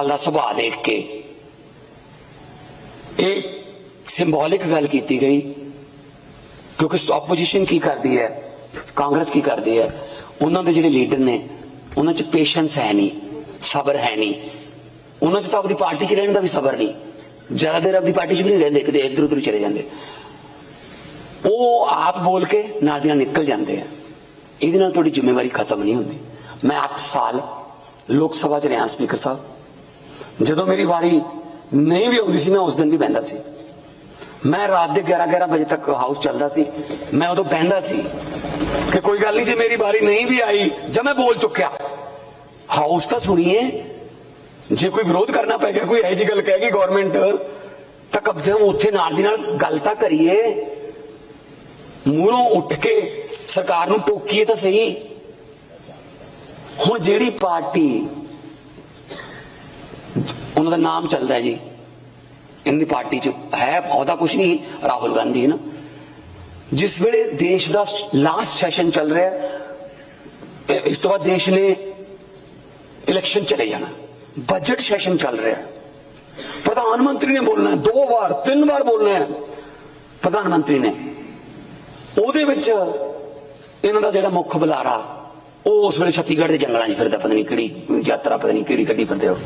ਹਾਲ ਦਾ ਸੁਭਾਅ ਦੇਖ ਕੇ। ਇਹ ਸਿੰਬੋਲਿਕ ਗੱਲ ਕੀਤੀ ਗਈ। ਕਿਉਂਕਿ ਆਪੋਜੀਸ਼ਨ ਕੀ ਕਰਦੀ ਹੈ? ਕਾਂਗਰਸ ਕੀ ਕਰਦੀ ਹੈ? ਉਹਨਾਂ ਦੇ ਜਿਹੜੇ ਲੀਡਰ ਨੇ, ਉਹਨਾਂ 'ਚ ਪੇਸ਼ੈਂਸ ਹੈ ਨਹੀਂ, ਸਬਰ ਹੈ ਨਹੀਂ। ਉਹਨਾਂ 'ਚ ਤਾਂ ਆਪਣੀ ਪਾਰਟੀ 'ਚ ਰਹਿਣ ਦਾ ਵੀ ਸਬਰ ਨਹੀਂ। ਜ਼ਿਆਦਾ ਦੇਰ ਆਪਣੀ ਪਾਰਟੀ 'ਚ ਵੀ ਨਹੀਂ ਰਹਿੰਦੇ, ਕਿਤੇ ਇੱਧਰ ਉੱਧਰ ਚਲੇ ਜਾਂਦੇ। ਉਹ ਆਪ ਬੋਲ ਕੇ ਨਾਲ ਦੀ ਨਾਲ ਨਿਕਲ ਜਾਂਦੇ ਆ। ਇਹਦੇ ਨਾਲ ਤੁਹਾਡੀ ਜ਼ਿੰਮੇਵਾਰੀ ਖਤਮ ਨਹੀਂ ਹੁੰਦੀ। ਮੈਂ 8 ਸਾਲ ਲੋਕ ਸਭਾ 'ਚ ਰਿਹਾ, ਸਪੀਕਰ ਸਾਹਿਬ। ਜਦੋਂ ਮੇਰੀ ਵਾਰੀ ਨਹੀਂ ਵੀ ਆਉਂਦੀ ਸੀ, ਮੈਂ ਉਸ ਦਿਨ ਵੀ ਬਹਿੰਦਾ ਸੀ। ਮੈਂ ਰਾਤ ਦੇ 11 11 ਵਜੇ ਤੱਕ ਹਾਊਸ ਚੱਲਦਾ ਸੀ। ਮੈਂ ਉਦੋਂ ਬਹਿੰਦਾ ਸੀ ਕਿ ਕੋਈ ਗੱਲ ਨਹੀਂ, ਜੇ ਮੇਰੀ ਵਾਰੀ ਨਹੀਂ ਵੀ ਆਈ ਜਦ ਮੈਂ ਬੋਲ ਚੁੱਕਿਆ। ਹਾਊਸ ਤਾਂ ਸੁਣੀਏ, ਜੇ ਕੋਈ ਵਿਰੋਧ ਕਰਨਾ ਪੈ ਗਿਆ, ਕੋਈ ਇਹੋ ਜਿਹੀ ਗੱਲ ਕਹਿ ਗਈ ਗਵਰਨਮੈਂਟ ਤਾਂ ਕਬਜ਼ੇ ਉੱਥੇ ਨਾਲ ਦੀ ਨਾਲ ਗੱਲ ਤਾਂ ਕਰੀਏ। ਮੂਹਰੋਂ ਉੱਠ ਕੇ ਸਰਕਾਰ ਨੂੰ ਟੋਕੀਏ ਤਾਂ ਸਹੀ। ਹੁਣ ਜਿਹੜੀ ਪਾਰਟੀ ਉਹਨਾਂ ਦਾ ਨਾਮ ਚੱਲਦਾ ਜੀ। ਇਹਨਾਂ ਦੀ ਪਾਰਟੀ ਚ ਹੈ ਉਹਦਾ ਕੁਝ ਨਹੀਂ ਰਾਹੁਲ ਗਾਂਧੀ ਹੈ ਨਾ। ਜਿਸ ਵੇਲੇ ਦੇਸ਼ ਦਾ ਲਾਸਟ ਸੈਸ਼ਨ ਚੱਲ ਰਿਹਾ ਹੈ, ਇਸ ਤੋਂ ਬਾਅਦ ਦੇਸ਼ ਨੇ ਇਲੈਕਸ਼ਨ ਚਲੇ ਜਾਣਾ। ਬਜਟ ਸੈਸ਼ਨ ਚੱਲ ਰਿਹਾ ਹੈ। ਪ੍ਰਧਾਨ ਮੰਤਰੀ ਨੇ ਬੋਲਣਾ ਹੈ ਦੋ ਵਾਰ ਤਿੰਨ ਵਾਰ ਬੋਲਣਾ ਹੈ। ਪ੍ਰਧਾਨ ਮੰਤਰੀ ਨੇ। ਉਹਦੇ ਵਿੱਚ ਇਹਨਾਂ ਦਾ ਜਿਹੜਾ ਮੁੱਖ ਬੁਲਾਰਾ ਉਹ ਉਸ ਵੇਲੇ ਛੱਤੀਗੜ੍ਹ ਦੇ ਜੰਗਲਾਂ 'ਚ ਫਿਰਦਾ ਪਤਾ ਨਹੀਂ ਕਿਹੜੀ ਯਾਤਰਾ ਪਤਾ ਨਹੀਂ ਕਿਹੜੀ ਕੱਢੀ ਫਿਰਦੇ ਉਹ।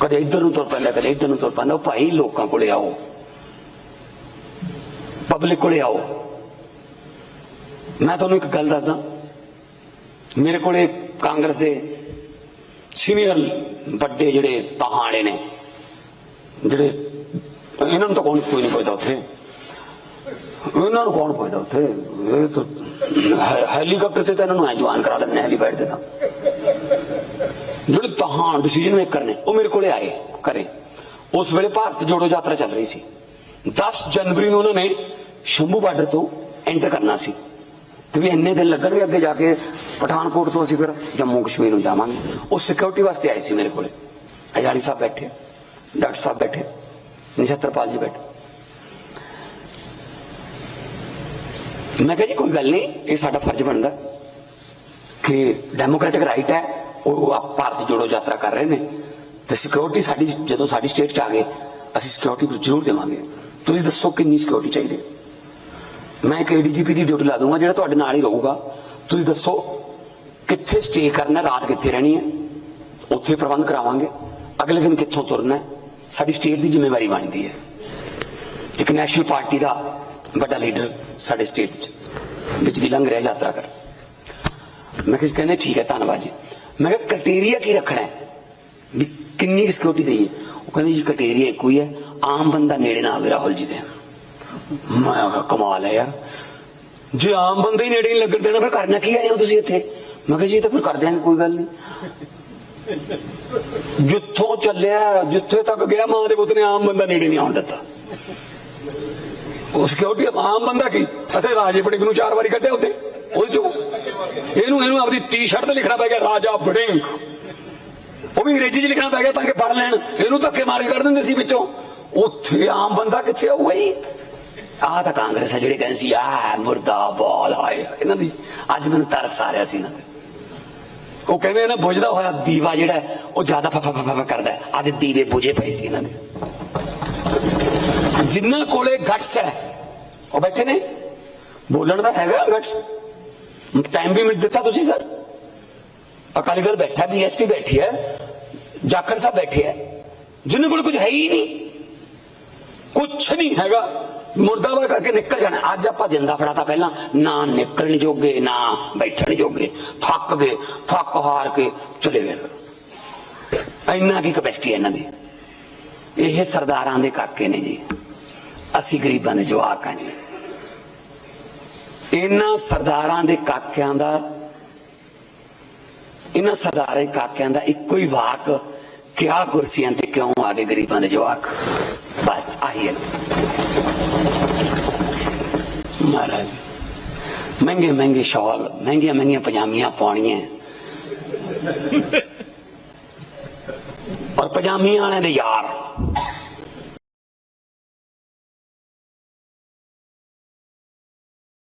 ਕਦੇ ਇੱਧਰ ਨੂੰ ਤੁਰ ਪੈਂਦਾ, ਕਦੇ ਇੱਧਰ ਨੂੰ ਤੁਰ ਪੈਂਦਾ, ਉਹ ਭਾਈ ਲੋਕਾਂ ਕੋਲੇ ਆਓ। ਪਬਲਿਕ ਕੋਲੇ ਆਓ। ਮੈਂ ਤੁਹਾਨੂੰ ਇੱਕ ਗੱਲ ਦੱਸਦਾ। ਮੇਰੇ ਕੋਲੇ ਕਾਂਗਰਸ ਦੇ ਸੀਨੀਅਰ ਵੱਡੇ ਜਿਹੜੇ ਤਹਾੜੇ ਨੇ, ਜਿਹੜੇ ਇਹਨਾਂ ਨੂੰ ਤਾਂ ਕੌਣ ਕੋਈ ਨਹੀਂ ਪੁੱਛਦਾ ਉੱਥੇ। ਇਹਨਾਂ ਨੂੰ ਕੌਣ ਪੁੱਛਦਾ ਉੱਥੇ? ਇਹ ਤਾਂ ਹੈਲੀਕਾਪਟਰ ਤੇ ਤਾਂ ਇਹਨਾਂ ਨੂੰ ਐ ਜਵਾਨ ਕਰਾ ਲੈਂਦੇ ਨੇ ਹੈਲੀਪੈਡ ਤੇ ਤਾਂ। ਜਿਹੜੇ ਤਹਾਂ ਡਿਸੀਜਨ ਮੇਕਰ ਨੇ ਉਹ ਮੇਰੇ ਕੋਲੇ ਆਏ ਕਰੇ ਉਸ ਵੇਲੇ ਭਾਰਤ ਜੋੜੋ ਯਾਤਰਾ ਚੱਲ ਰਹੀ ਸੀ। 10 ਜਨਵਰੀ ਨੂੰ ਉਹਨਾਂ ਨੇ ਸ਼ੰਭੂ ਬਾਰਡਰ ਤੋਂ ਐਂਟਰ ਕਰਨਾ ਸੀ। ਤੇ ਵੀ ਇੰਨੇ ਦਿਨ ਲੱਗਣਗੇ ਅੱਗੇ ਜਾ ਕੇ ਪਠਾਨਕੋਟ ਤੋਂ ਅਸੀਂ ਫਿਰ ਜੰਮੂ ਕਸ਼ਮੀਰ ਨੂੰ ਜਾਵਾਂਗੇ। ਉਹ ਸਿਕਿਉਰਿਟੀ ਵਾਸਤੇ ਆਏ ਸੀ ਮੇਰੇ ਕੋਲੇ। ਅਜਾਲੀ ਸਾਹਿਬ ਬੈਠੇ, ਡਾਕਟਰ ਸਾਹਿਬ ਬੈਠੇ ਨਿਸ਼ਤਰਪਾਲ ਜੀ ਬੈਠੇ। ਮੈਂ ਕਿਹਾ ਜੀ, ਕੋਈ ਗੱਲ ਨਹੀਂ, ਇਹ ਸਾਡਾ ਫਰਜ਼ ਬਣਦਾ ਕਿ ਡੈਮੋਕ੍ਰੈਟਿਕ ਰਾਈਟ ਹੈ। ਉਹ ਆਪ ਭਾਰਤ ਜੋੜੋ ਯਾਤਰਾ ਕਰ ਰਹੇ ਨੇ। ਤੇ ਸਿਕਿਉਰਿਟੀ ਸਾਡੀ, ਜਦੋਂ ਸਾਡੀ ਸਟੇਟ ਚ ਆ ਗਏ, ਅਸੀਂ ਸਿਕਿਉਰਿਟੀ ਜ਼ਰੂਰ ਦੇਵਾਂਗੇ। ਤੁਸੀਂ ਦੱਸੋ ਕਿੰਨੀ ਸਿਕਿਉਰਿਟੀ ਚਾਹੀਦੀ ਹੈ? ਮੈਂ ਇੱਕ ਏਡੀਜੀਪੀ ਦੀ ਡਿਊਟੀ ਲਾ ਦੂੰਗਾ ਜਿਹੜਾ ਤੁਹਾਡੇ ਨਾਲ ਹੀ ਰਹੂਗਾ। ਤੁਸੀਂ ਦੱਸੋ ਕਿੱਥੇ ਸਟੇ ਕਰਨਾ, ਰਾਤ ਕਿੱਥੇ ਰਹਿਣੀ ਹੈ? ਉੱਥੇ ਪ੍ਰਬੰਧ ਕਰਾਵਾਂਗੇ। ਅਗਲੇ ਦਿਨ ਕਿੱਥੋਂ ਤੁਰਨਾ ਸਾਡੀ ਸਟੇਟ ਦੀ ਜ਼ਿੰਮੇਵਾਰੀ ਬਣਦੀ ਹੈ। ਇੱਕ ਨੈਸ਼ਨਲ ਪਾਰਟੀ ਦਾ ਵੱਡਾ ਲੀਡਰ ਸਾਡੇ ਸਟੇਟ 'ਚ। ਵਿੱਚ ਦੀ ਲੰਘ ਰਿਹਾ ਯਾਤਰਾ ਕਰ। ਮੈਂ ਕਿਹਾ ਕਹਿੰਦੇ ਠੀਕ ਹੈ, ਧੰਨਵਾਦ ਜੀ। ਮੈਂ ਕਿਹਾ ਕ੍ਰਾਈਟੇਰੀਆ ਕੀ ਰੱਖਣਾ ਹੈ? ਵੀ ਕਿੰਨੀ ਸਿਕਿਉਰਿਟੀ ਦੇਈਏ। ਉਹ ਕਹਿੰਦੇ ਜੀ ਕ੍ਰਾਈਟੇਰੀਆ ਇੱਕੋ ਹੀ ਹੈ, ਆਮ ਬੰਦਾ ਨੇੜੇ ਨਾ ਆਵੇ ਰਾਹੁਲ ਜੀ ਦੇ। ਮੈਂ ਕਿਹਾ, ਕਮਾਲ ਹੈ ਯਾਰ। ਜੇ ਆਮ ਬੰਦੇ ਹੀ ਨੇੜੇ ਨਹੀਂ ਲੱਗਣ ਦੇਣਾ, ਫਿਰ ਕਰਨਾ ਕੀ ਆਏ ਹੋ ਤੁਸੀਂ ਇੱਥੇ? ਮੈਂ ਕਿਹਾ, ਜੀ, ਇਹ ਤਾਂ ਫਿਰ ਕਰ ਦਿਆਂਗੇ, ਕੋਈ ਗੱਲ ਨਹੀਂ। ਜਿੱਥੋਂ ਚੱਲਿਆ, ਜਿੱਥੇ ਤੱਕ ਗਿਆ, ਮਾਂ ਦੇ ਪੁੱਤ ਨੇ ਆਮ ਬੰਦਾ ਨੇੜੇ ਨਹੀਂ ਆਉਣ ਦਿੱਤਾ। ਉਹ ਸਿਕਿਉਰਿਟੀ ਆਮ ਬੰਦਾ ਕੀ? ਅਤੇ ਰਾਜੇ ਬੜਿੰਗ ਨੂੰ ਚਾਰ ਵਾਰੀ ਕੱਢਿਆ ਉੱਤੇ, ਉਹਦੇ ਚੋਂ। ਇਹਨੂੰ ਇਹਨੂੰ ਆਪਣੀ ਟੀ-ਸ਼ਰਟ ਤੇ ਲਿਖਣਾ ਪੈ ਗਿਆ, ਰਾਜਾ ਬੜਿੰਗ ਉਹ ਵੀ ਅੰਗਰੇਜ਼ੀ 'ਚ ਲਿਖਣਾ ਪੈ ਗਿਆ ਤਾਂ ਕਿ ਪੜ ਲੈਣ। ਇਹਨੂੰ ਧੱਕੇ ਮਾਰੇ ਕਰ ਦਿੰਦੇ ਸੀ ਵਿੱਚੋਂ। ਉੱਥੇ ਆਮ ਬੰਦਾ ਕਿੱਥੇ ਆਊਗਾ ਜੀ ਆਹ ਤਾਂ ਕਾਂਗਰਸ ਹੈ ਜਿਹੜੇ ਕਹਿੰਦੇ ਸੀ ਆ ਮੁਰਦਾਬਾਦ ਹਾਏ ਇਹਨਾਂ ਦੀ ਅੱਜ ਮੈਨੂੰ ਤਰਸ ਆ ਰਿਹਾ ਸੀ ਇਹਨਾਂ ਉਹ ਕਹਿੰਦੇ ਨੇ ਬੁਝਦਾ ਹੋਇਆ ਦੀਵਾ ਜਿਹੜਾ ਉਹ ਜ਼ਿਆਦਾ ਫਫਾ ਫਫਾ ਕਰਦਾ ਅੱਜ ਦੀਵੇ ਬੁਝੇ ਪਏ ਸੀ ਇਹਨਾਂ ਦੇ। ਜਿਨ੍ਹਾਂ ਕੋਲੇ ਗਟਸ ਹੈ, ਉਹ ਬੈਠੇ ਨੇ। ਬੋਲਣ ਦਾ ਹੈਗਾ ਗਟਸ ਟਾਈਮ ਵੀ ਮਿਲ ਦਿੱਤਾ ਤੁਸੀਂ ਸਰ ਅਕਾਲੀ ਦਲ ਬੈਠਾ ਬੀਐਸਪੀ ਬੈਠੀ ਹੈ, ਜਾਖੜ ਸਾਹਿਬ ਬੈਠੇ ਹੈ। ਜਿਨ੍ਹਾਂ ਕੋਲ ਕੁਝ ਹੈ ਹੀ ਨਹੀਂ। ਕੁਝ ਨਹੀਂ ਹੈਗਾ। ਮੁਰਦਾਬਾਦ ਕਰਕੇ ਨਿਕਲ ਜਾਣਾ। ਅੱਜ ਆਪਾਂ ਜਿੰਦਾ ਫੜਾਤਾ ਪਹਿਲਾਂ, ਨਾ ਨਿਕਲਣ ਜੋਗੇ, ਨਾ ਬੈਠਣ ਜੋਗੇ। ਥੱਕ ਗਏ, ਥੱਕ ਹਾਰ ਕੇ ਚਲੇ ਗਏ। ਇੰਨਾ ਕੀ ਕਪੈਸਿਟੀ ਇਹਨਾਂ ਦੀ? ਇਹ ਸਰਦਾਰਾਂ ਦੇ ਕਾਕੇ ਨੇ ਜੀ। ਅਸੀਂ ਗਰੀਬਾਂ ਦੇ ਜਵਾਕ ਹਾਂ ਜੀ। ਇਹਨਾਂ ਸਰਦਾਰਾਂ ਦੇ ਕਾਕਿਆਂ ਦਾ, ਇਹਨਾਂ ਸਰਦਾਰੇ ਕਾਕਿਆਂ ਦਾ ਇੱਕੋ ਹੀ ਵਾਕ, ਕਿਆ ਕੁਰਸੀਆਂ ਤੇ ਕਿਉਂ ਆ ਗਏ ਗਰੀਬਾਂ ਦੇ ਜਵਾਕ? ਬਸ ਆਹੀ ਹੈ। ਮਹਾਰਾਜ, ਮਹਿੰਗੇ ਮਹਿੰਗੇ ਸ਼ਾਲ, ਮਹਿੰਗੀਆਂ ਮਹਿੰਗੀਆਂ ਪਜਾਮੀਆਂ ਪਾਉਣੀਆਂ। ਔਰ ਪਜਾਮੀਆਂ ਵਾਲਿਆਂ ਦੇ ਯਾਰ।